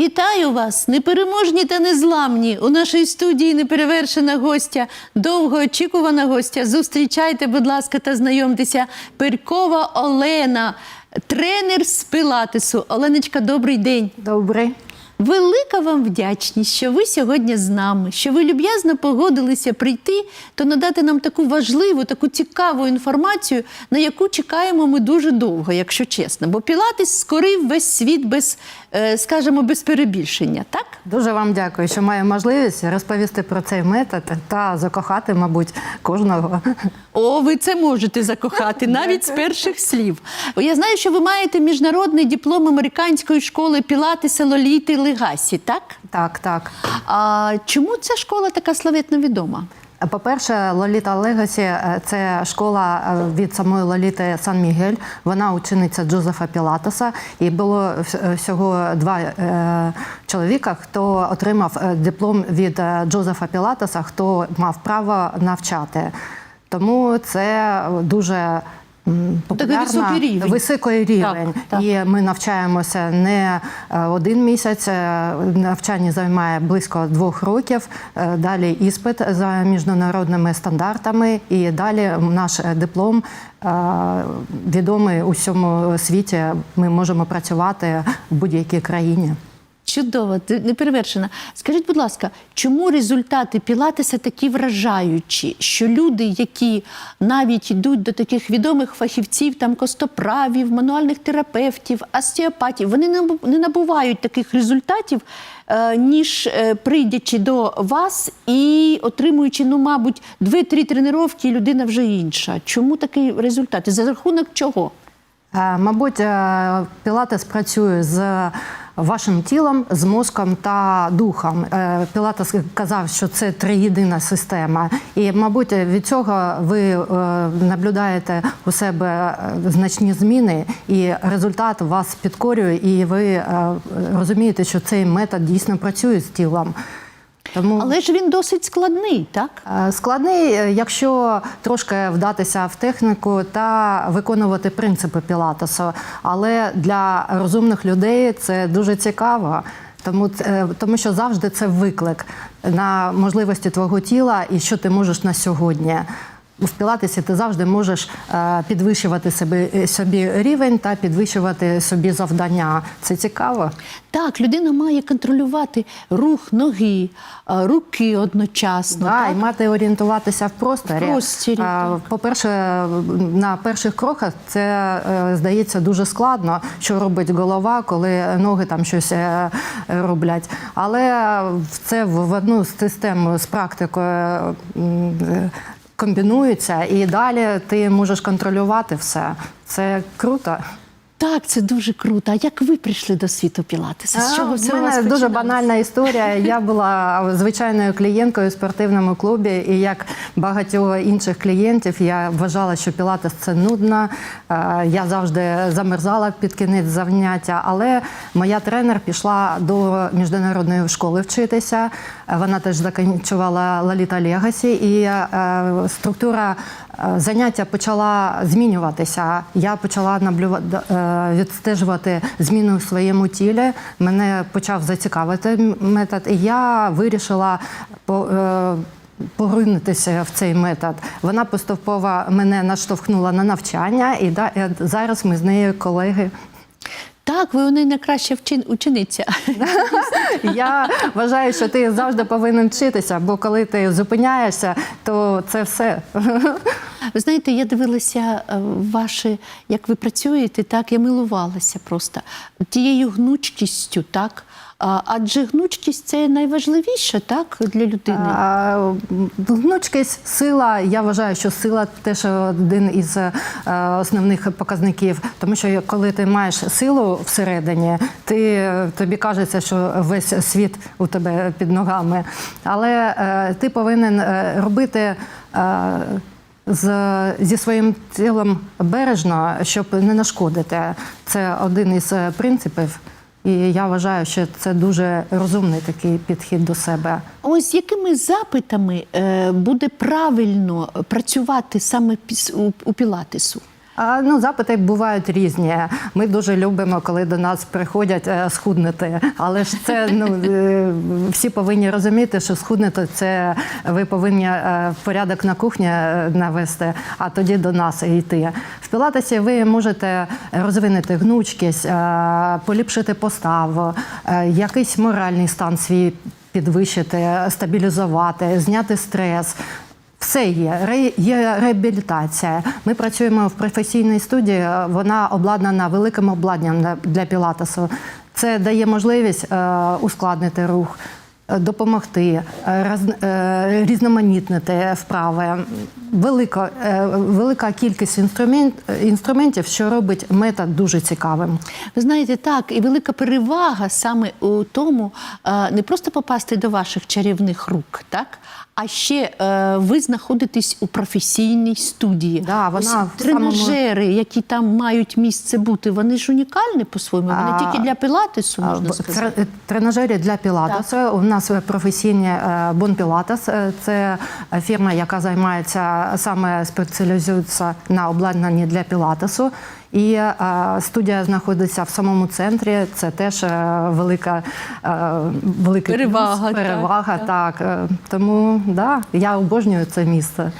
Вітаю вас, непереможні та незламні. У нашій студії неперевершена гостя, довгоочікувана гостя. Зустрічайте, будь ласка, та знайомтеся. Перкова Олена, тренер з пилатесу. Оленочка, добрий день. Добрий. Велика вам вдячність, що ви сьогодні з нами, що ви люб'язно погодилися прийти та надати нам таку важливу, таку цікаву інформацію, на яку чекаємо ми дуже довго, якщо чесно. Бо Пілатес скорив весь світ без, скажімо, без перебільшення, так? Дуже вам дякую, що маю можливість розповісти про цей метод та закохати, мабуть, кожного. О, ви це можете закохати навіть з перших слів. Я знаю, що ви маєте міжнародний диплом американської школи Пілатеса Лоліти Легасі, так? Так, так. А чому ця школа така славетно відома? По-перше, Лоліта Легасі е, це школа е, від самої Лоліти Сан Мігель. Вона учениця Джозефа Пілатеса. І було всього два е, чоловіка, хто отримав е, диплом від е, Джозефа Пілатеса, хто мав право навчати. Тому це дуже. М, популярна, високий рівень. високий рівень. Так, так. І ми навчаємося не е, один місяць. е, Навчання займає близько двох років. Е, Далі іспит за міжнародними стандартами, і далі наш диплом відомий у всьому світі. Ми можемо працювати в будь-якій країні. Чудово, ти неперевершена. Скажіть, будь ласка, чому результати Пілатеса такі вражаючі, що люди, які навіть йдуть до таких відомих фахівців, там костоправів, мануальних терапевтів, остеопатів, вони не набувають таких результатів, е, ніж е, прийдячи до вас і отримуючи, ну, мабуть, дві-три тренування, і людина вже інша. Чому такий результат? За рахунок чого? Е, Мабуть, Пілатес працює з вашим тілом, з мозком та духом. Е, Пілатес казав, що це триєдина система. І, мабуть, від цього ви е, наблюдаєте у себе е, значні зміни, і результат вас підкорює, і ви розумієте, що цей метод дійсно працює з тілом. Тому Але ж він досить складний, так? Е, Складний, е, якщо трошки вдатися в техніку та виконувати принципи пілатесу. Але для розумних людей це дуже цікаво. Тому, е, тому що завжди це виклик на можливості твого тіла і що ти можеш на сьогодні. В пілатесі ти завжди можеш е, підвищувати собі, собі рівень та підвищувати собі завдання. Це цікаво. Так, людина має контролювати рух ноги, руки одночасно. Да, так? і мати орієнтуватися в просторі. В просторі, По-перше, на перших кроках це е, здається дуже складно, що робить голова, коли ноги там щось е, роблять. Але це в в одну з систем з практикою комбінується, і далі ти можеш контролювати все. Це круто. Так, це дуже круто. А як ви прийшли до світу Пілатеса? З чого А, у мене дуже банальна історія. Я була звичайною клієнткою у спортивному клубі, і як багатьох інших клієнтів, я вважала, що пілатес це нудно. Е, Я завжди замерзала під кінець заняття. Але моя тренер пішла до міжнародної школи вчитися. Вона теж закінчувала Лаліта Легасі, і е, структура заняття почала змінюватися. Я почала наблювати, відстежувати зміни в своєму тілі. Мене почав зацікавити метод, і я вирішила е, Поринутися в цей метод. Вона поступово мене наштовхнула на навчання, і зараз ми з нею колеги. Так, ви у неї найкраща вчин- учениця. Я вважаю, що ти завжди повинен вчитися, бо коли ти зупиняєшся, то це все. Ви знаєте, я дивилася ваші, ваше, як ви працюєте, так я милувалася просто тією гнучкістю, так. Адже гнучкість це найважливіше, так, для людини. А, Гнучкість, сила. Я вважаю, що сила теж один із е, основних показників. Тому що коли ти маєш силу всередині, ти тобі кажеться, що весь світ у тебе під ногами. Але е, ти повинен е, робити. з, зі своїм тілом бережно, щоб не нашкодити. Це один із принципів. І я вважаю, що це дуже розумний такий підхід до себе. Ось якими запитами е, буде правильно працювати саме у Пілатесу? Ну, запити бувають різні. Ми дуже любимо, коли до нас приходять е, схуднути. Але ж це ну, е, всі повинні розуміти, що схуднути це ви повинні е, порядок на кухні навести, а тоді до нас йти. В пілатесі ви можете розвинути гнучкість, поліпшити поставу, якийсь моральний стан свій підвищити, стабілізувати, зняти стрес. Все є. Є реабілітація. Ми працюємо в професійній студії. Вона обладнана великим обладнанням для- пілатесу. Це дає можливість е, ускладнити рух, е, допомогти, е, різноманітнити вправи. Велика, е, велика кількість інструмент, інструментів, що робить метод дуже цікавим. Ви знаєте, так, і велика перевага саме у тому, е, не просто попасти до ваших чарівних рук, так? А ще е, ви знаходитесь у професійній студії. Да, вона Ось в самому- тренажери, які там мають місце бути, вони ж унікальні по-своєму. Вони А, тільки для пілатесу, можна в- сказати. тре- Тренажері для пілатесу. У нас професійні е, Бон Пілатес. Це фірма, яка займається саме спеціалізується на обладнанні для пілатесу. І е, студія знаходиться в самому центрі. Це теж е, велика е, плюс, Перевага, так, перевага. Так, Е, тому да, я обожнюю це місце.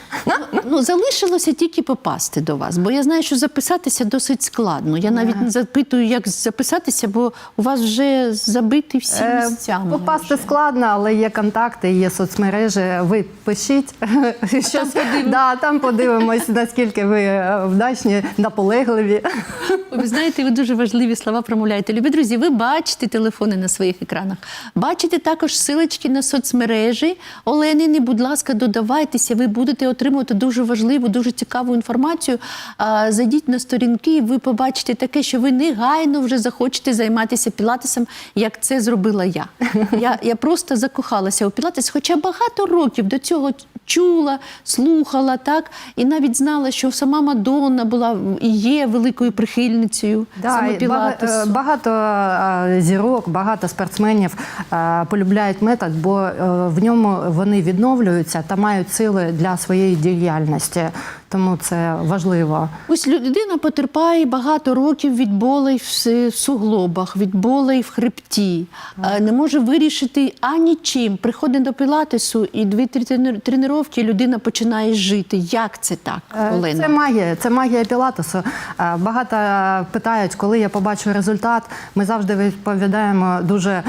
Ну, залишилося тільки попасти до вас, бо я знаю, що записатися досить складно. Я навіть не запитую, як записатися, бо у вас вже забиті всі Е, місця. Попасти складно, але є контакти, є соцмережі. Ви пишіть. Щось, да, там подивимось, наскільки ви вдачні, наполегливі. Ви знаєте, ви дуже важливі слова промовляєте. Любі друзі, ви бачите телефони на своїх екранах. Бачите також силочки на соцмережі. Оленини, будь ласка, додавайтеся. Ви будете отримувати дуже важливу, дуже цікаву інформацію. Зайдіть на сторінки, ви побачите таке, що ви негайно вже захочете займатися пілатесом, як це зробила я. Я, я просто закохалася у пілатес, хоча багато років до цього чула, слухала, так, і навіть знала, що сама Мадонна була і є великою прихильницею саме і пілатесу. е, багато е, зірок, багато спортсменів е, полюбляють метод, бо е, в ньому вони відновлюються та мають сили для своєї діяльності. Тому це важливо. Ось людина потерпає багато років від болей в суглобах, від болей в хребті, Е, не може вирішити ані чим. Приходить до пілатесу і тренер- тренування людина починає жити. Як це так, Е, Олена? Це магія, це магія пілатесу. Е, Багато питають, коли я побачу результат. Ми завжди відповідаємо дуже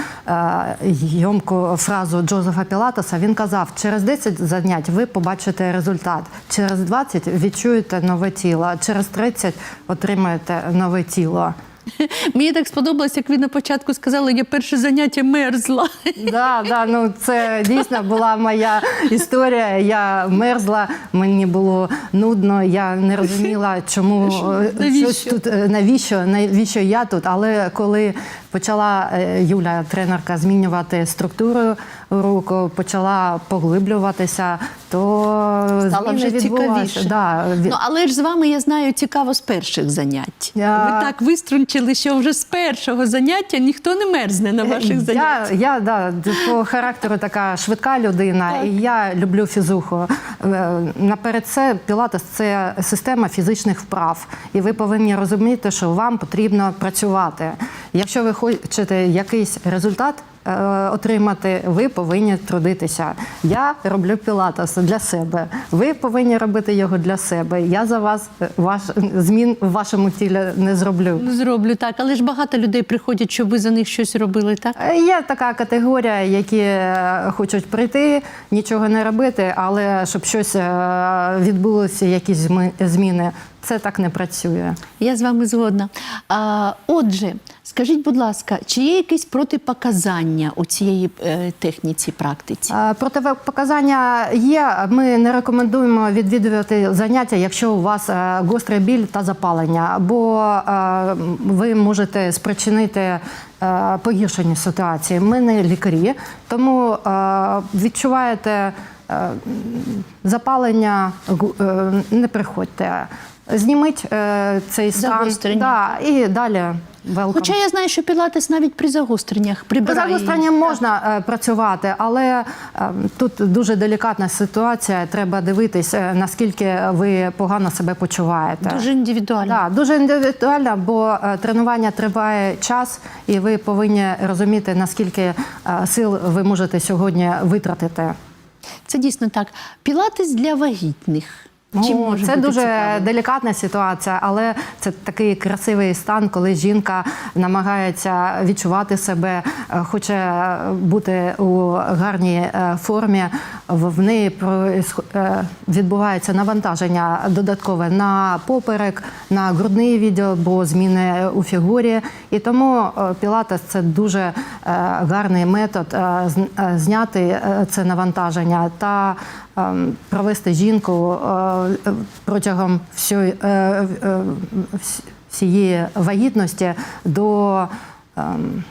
йомку фразу Джозефа Пілатеса. Він казав: через 10 занять ви побачите результат, через 20 відчуєте нове тіло, через 30 отримаєте нове тіло. Мені так сподобалось, як ви на початку сказали, я перше заняття мерзла. Да, да, ну це дійсно була моя історія. Я мерзла, мені було нудно, я не розуміла, чому е, Навіщо? щось тут е, навіщо, навіщо я тут. Але коли почала е, Юля, тренерка, змінювати структуру руку, почала поглиблюватися, то Стало вже цікавіше. Да, Ну, але ж з вами я знаю цікаво з перших занять. Я- Ви так виструнчили, що вже з першого заняття ніхто не мерзне на ваших заняттях. Я, я да, по характеру така швидка людина, і я люблю фізуху. Е, Наперед це пілатес це система фізичних вправ. І ви повинні розуміти, що вам потрібно працювати. Якщо ви хочете якийсь результат. Е, Отримати, ви повинні трудитися. Я роблю пілатес для себе. Ви повинні робити його для себе. Я за вас е, ваш змін в вашому тілі не зроблю. Ну, зроблю так, але ж багато людей приходять, щоб ви за них щось робили, так? Е, Є така категорія, які хочуть прийти, нічого не робити, але щоб щось відбулося, якісь зміни. Це так не працює. Я з вами згодна. А, отже, скажіть, будь ласка, чи є якісь протипоказання у цієї е, техніці, практиці? Протипоказання є. Ми не рекомендуємо відвідувати заняття, якщо у вас е, гострий біль та запалення, бо е, ви можете спричинити погіршення ситуації. Ми не лікарі, тому відчуваєте запалення, не приходьте. Зніміть цей стан да, і далі welcome. Хоча я знаю, що пілатес навіть при загостреннях При прибирає. можна е, працювати, але е, тут дуже делікатна ситуація. Треба дивитись, е, наскільки ви погано себе почуваєте. Дуже індивідуально. Да, дуже індивідуально, бо е, тренування триває час, і ви повинні розуміти, наскільки е, сил ви можете сьогодні витратити. Це дійсно так. Пілатес для вагітних. Чим Ну, може це бути дуже цікаво? делікатна ситуація, але це такий красивий стан, коли жінка намагається відчувати себе, е, хоче бути у гарній е, формі. В в неї происхо- е, відбувається навантаження додаткове на поперек, на грудний відділ, бо зміни у фігурі. І тому е, пілатес це дуже е, гарний метод зняти це навантаження та ем, провести жінку протягом всьої, е, е, вс- всієї вагітності до ем,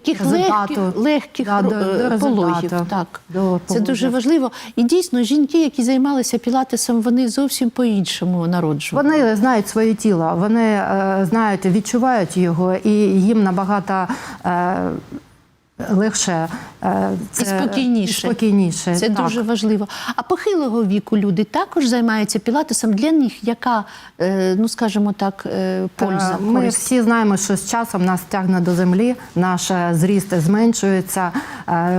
Таких результату. легких, легких Да, до- до е, пологів. Так. До Це дуже важливо. І дійсно, жінки, які займалися пілатесом, вони зовсім по-іншому народжували. Вони знають своє тіло, вони е, знають, відчувають його, і їм набагато е, легше е, І спокійніше. і спокійніше. Це так. дуже важливо. А похилого віку люди також займаються пілатесом. Для них яка, е, ну скажімо так, е, польза? Е, Ми користь? всі знаємо, що з часом нас тягне до землі, наш зріст зменшується,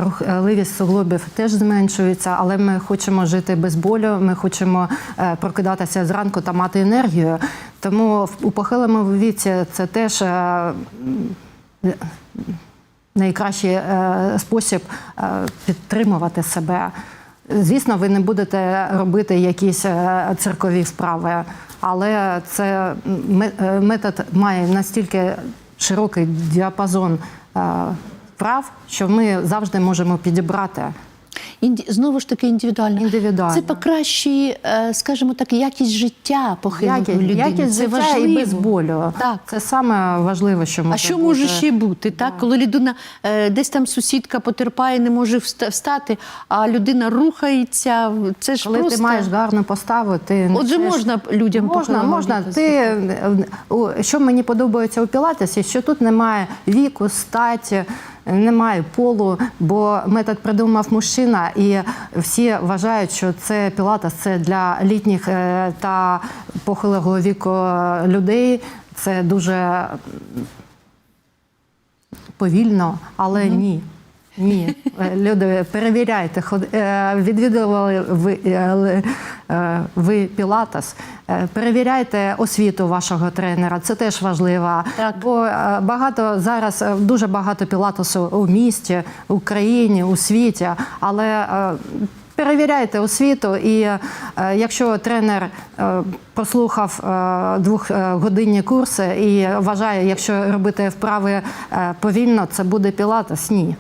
рухливість суглобів теж зменшується, але ми хочемо жити без болю, ми хочемо прокидатися зранку та мати енергію. Тому у похилому віці це теж. Е, найкращий е, спосіб е, підтримувати себе. Звісно, ви не будете робити якісь церкові циркові вправи, але це е, метод має настільки широкий діапазон е, вправ, що ми завжди можемо підібрати. Інді... Знову ж таки індивідуально. Індивідуально. Це покращує, е, скажімо так, якість життя Якість, людини. якість це життя важливо. і без болю. Так. Це саме важливе, що може А що бути. може ще бути? Так, коли людина е, десь там сусідка потерпає, не може вста- встати, а людина рухається. Це ж Коли просто ти маєш гарну поставу, ти Отже, несеш- можна людям можна, можна. Ти е, що мені подобається у пілатесі, що тут немає віку, статі. Немає полу, бо метод придумав мужчина, і всі вважають, що це пілатес це для літніх е, та похилого віку людей. Це дуже повільно, але ні. Ні, Е, люди, перевіряйте, е, відвідували ви, е, ви Пілатес, перевіряйте освіту вашого тренера, це теж важливо. Так. Бо багато зараз дуже багато пілатесу у місті, в Україні, у світі, але Перевіряйте освіту, і е, якщо тренер е, прослухав е, двохгодинні курси і вважає, якщо робити вправи е, повільно, це буде пілатес, ні.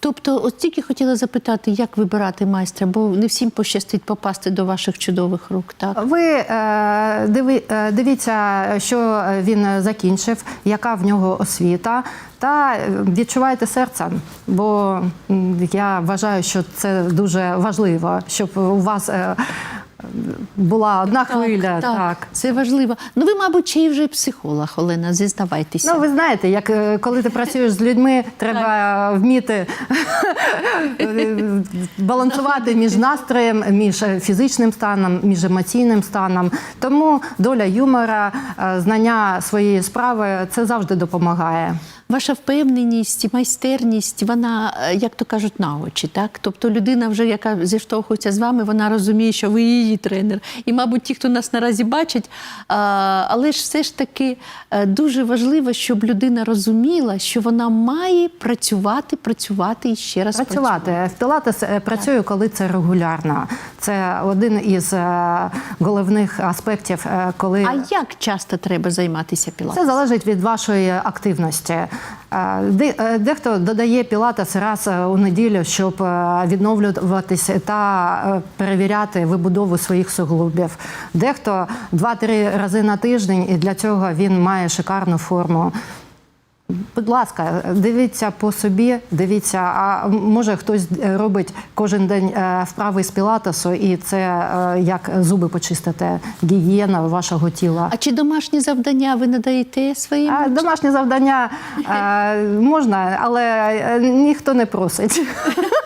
Тобто, от тільки хотіла запитати, як вибирати майстра, бо не всім пощастить попасти до ваших чудових рук. Так Ви е, диви, е, дивіться, що він закінчив, яка в нього освіта, та е, відчувайте серцем, бо я вважаю, що це дуже важливо, щоб у вас е, була одна хвиля. так, так. це важливо. Ну ви, мабуть, чи вже психолог, Олена, зізнавайтеся. Ну, ви знаєте, як е, коли ти працюєш з людьми, треба вміти балансувати між настроєм, між фізичним станом, між емоційним станом. Тому доля юмора, е, знання своєї справи це завжди допомагає. Ваша впевненість, майстерність, вона, е, як то кажуть, на очі, так? Тобто людина, вже яка зіштовхується з вами, вона розуміє, що ви її тренер. І, мабуть, ті, хто нас наразі бачить, але ж все ж таки е, дуже важливо, щоб людина розуміла, що вона має працювати, працювати і ще раз Працювати в пілатес е, працюю, коли це регулярно. Це один із головних аспектів, коли А як часто треба займатися пілатесом? Це залежить від вашої активності. Е, де- Дехто додає пілатес раз е, у неділю, щоб е, відновлюватися та перевіряти вибудову своїх суглобів. Дехто 2-3 рази на тиждень, і для цього він має шикарну форму. Будь ласка, дивіться по собі, дивіться, а може хтось робить кожен день е, вправи з пілатесу, і це е, як зуби почистити, гігієна вашого тіла. А чи домашні завдання ви надаєте своїм? А домашні завдання е, можна, але ніхто не просить.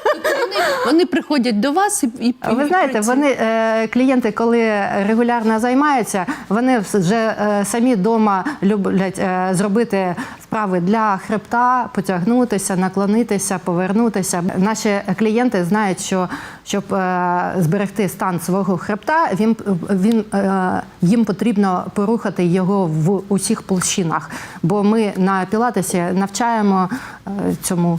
Вони приходять до вас і, і Ви знаєте, вони е, клієнти, коли регулярно займаються, вони вже е, самі вдома люблять е, зробити вправи для хребта, потягнутися, наклонитися, повернутися. Наші клієнти знають, що щоб зберегти стан свого хребта, він, він їм потрібно порухати його в усіх площинах. Бо ми на пілатесі навчаємо цьому.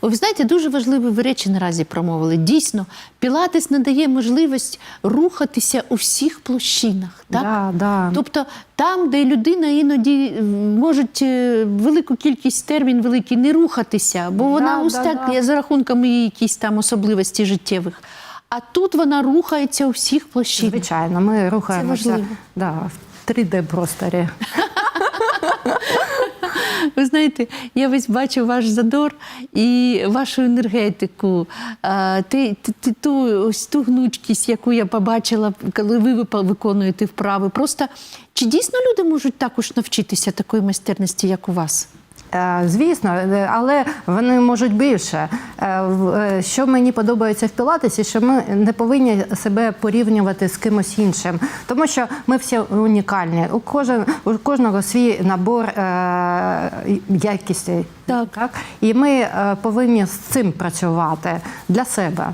О, ви знаєте, дуже важливі ви речі наразі промовили. Дійсно, пілатес надає можливість рухатися у всіх площинах. Так? Да, да. Тобто там, де людина іноді м, можуть е, велику кількість термін великий не рухатися, бо вона Да, ось да, да. за рахунками її якісь там особливості життєвих. А тут вона рухається у всіх площинах. Звичайно, ми рухаємося важливо. да, в 3D просторі. Ви знаєте, я весь бачу ваш задор і вашу енергетику, ти, ти, ту, ось ту гнучкість, яку я побачила, коли ви виконуєте вправи. Просто чи дійсно люди можуть також навчитися такої майстерності, як у вас? Е, Звісно, е, але вони можуть більше. Е, Що мені подобається в пілатесі, що ми не повинні себе порівнювати з кимось іншим, тому що ми всі унікальні. У кожен у кожного свій набор якістей. Так. І ми повинні з цим працювати для себе.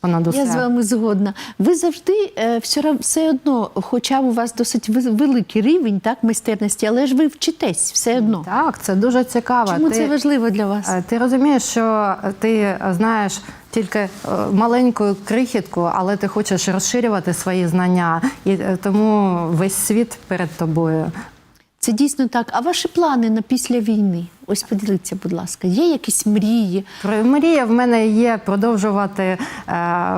Понад усе. Я з вами згодна. Ви завжди е, все, все одно, хоча у вас досить великий рівень так, майстерності, але ж ви вчитесь все одно. Так, це дуже цікаво. Чому Ти- це важливо для вас? Е, Ти розумієш, що ти знаєш тільки е, маленьку крихітку, але ти хочеш розширювати свої знання, і е, тому весь світ перед тобою. Це дійсно так. А ваші плани на після війни? Ось поділіться, будь ласка, є якісь мрії? Мрія в мене є продовжувати е,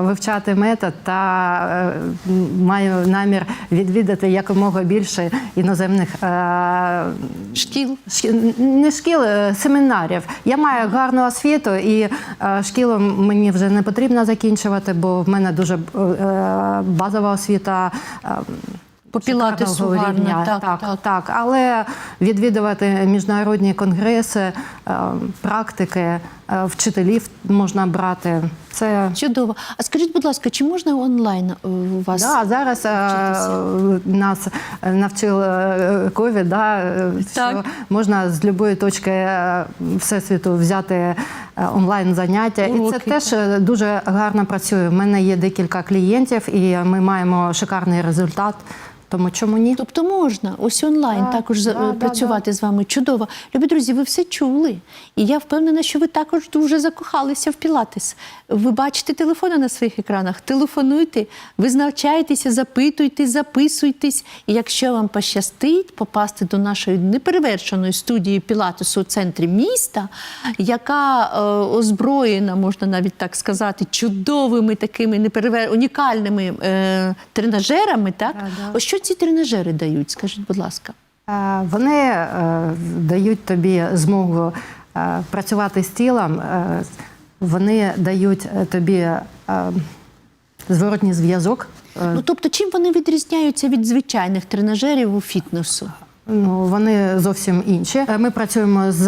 вивчати метод та е, маю намір відвідати якомога більше іноземних е, Шкіл? Шкі- Не шкіл, е, семінарів. Я маю гарну освіту, і е, шкілу мені вже не потрібно закінчувати, бо в мене дуже е, базова освіта. е, По пілатесу рівня. так, так, так. так. Але відвідувати міжнародні конгреси, е, практики, е, вчителів можна брати. Це Чудово. А скажіть, будь ласка, чи можна онлайн е, у вас? Да, зараз е, нас навчив е, ковід, да, Так. що можна з будь-якої точки всесвіту взяти онлайн заняття. І це теж дуже гарно працює. У мене є декілька клієнтів, і ми маємо шикарний результат. Тому чому ні? Тобто можна ось онлайн Так, також да, да, працювати з вами. Чудово. Любі друзі, ви все чули. І я впевнена, що ви також дуже закохалися в Пілатес. Ви бачите телефони на своїх екранах. Телефонуйте, ви навчаєтеся, запитуйте, записуйтесь. І якщо вам пощастить попасти до нашої неперевершеної студії Пілатесу у центрі міста, яка е, озброєна, можна навіть так сказати, чудовими такими неперевер... унікальними е, тренажерами, так? Да, да. Ось що ці тренажери дають? Скажіть, будь ласка. Е, Вони е, дають тобі змогу е, працювати з тілом, вони дають тобі зворотній зв'язок. Ну тобто, чим вони відрізняються від звичайних тренажерів у фітнесу? Ну, вони зовсім інші. Ми працюємо з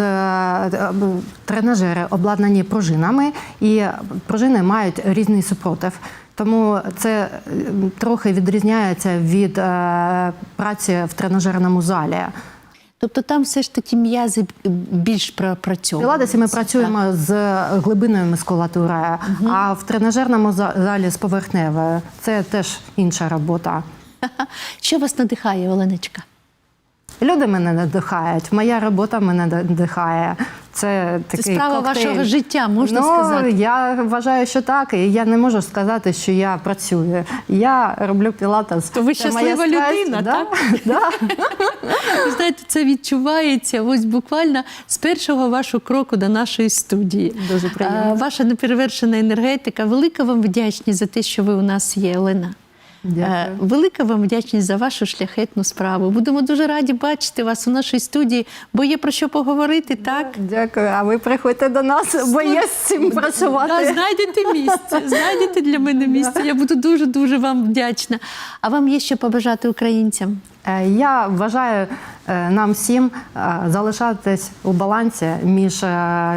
тренажери, обладнані пружинами, і пружини мають різний супротив. Тому це е, трохи відрізняється від е, праці в тренажерному залі. Тобто там все ж таки м'язи більш пропрацьовують. Піладесі ми працюємо з глибинною мускулатурою, а в тренажерному за- залі з поверхневою. Це теж інша робота. Що вас надихає, Оленочка? Люди мене надихають, моя робота мене надихає. Це такий справа коктейль. вашого життя, можна ну, сказати. Я вважаю, що так. І я не можу сказати, що я працюю. Я роблю пілатес. То ви Це щаслива страсть, людина, да? так? Да. Ви знаєте, це відчувається ось буквально з першого вашого кроку до нашої студії. Дуже приємно. Ваша неперевершена енергетика. Велика вам вдячність за те, що ви у нас є, Олена. Дякую. Е, Велика вам вдячність за вашу шляхетну справу. Будемо дуже раді бачити вас у нашій студії, бо є про що поговорити, так? Дякую. А ви приходьте до нас, бо є з цим Да, працювати. знайдете місце, знайдете для мене місце. Я буду дуже дуже вам вдячна. А вам є що побажати українцям? Е, Я вважаю е, нам всім залишатись у балансі між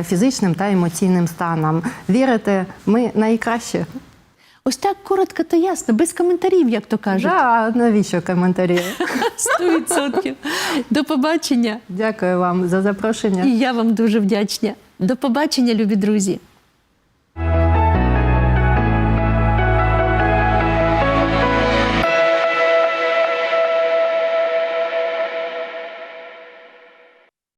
фізичним та емоційним станом. Вірити, ми найкращі. Ось так коротко та ясно, без коментарів, як то кажуть. Да, навіщо коментарі? Сто відсотків. До побачення. Дякую вам за запрошення. І я вам дуже вдячна. До побачення, любі друзі.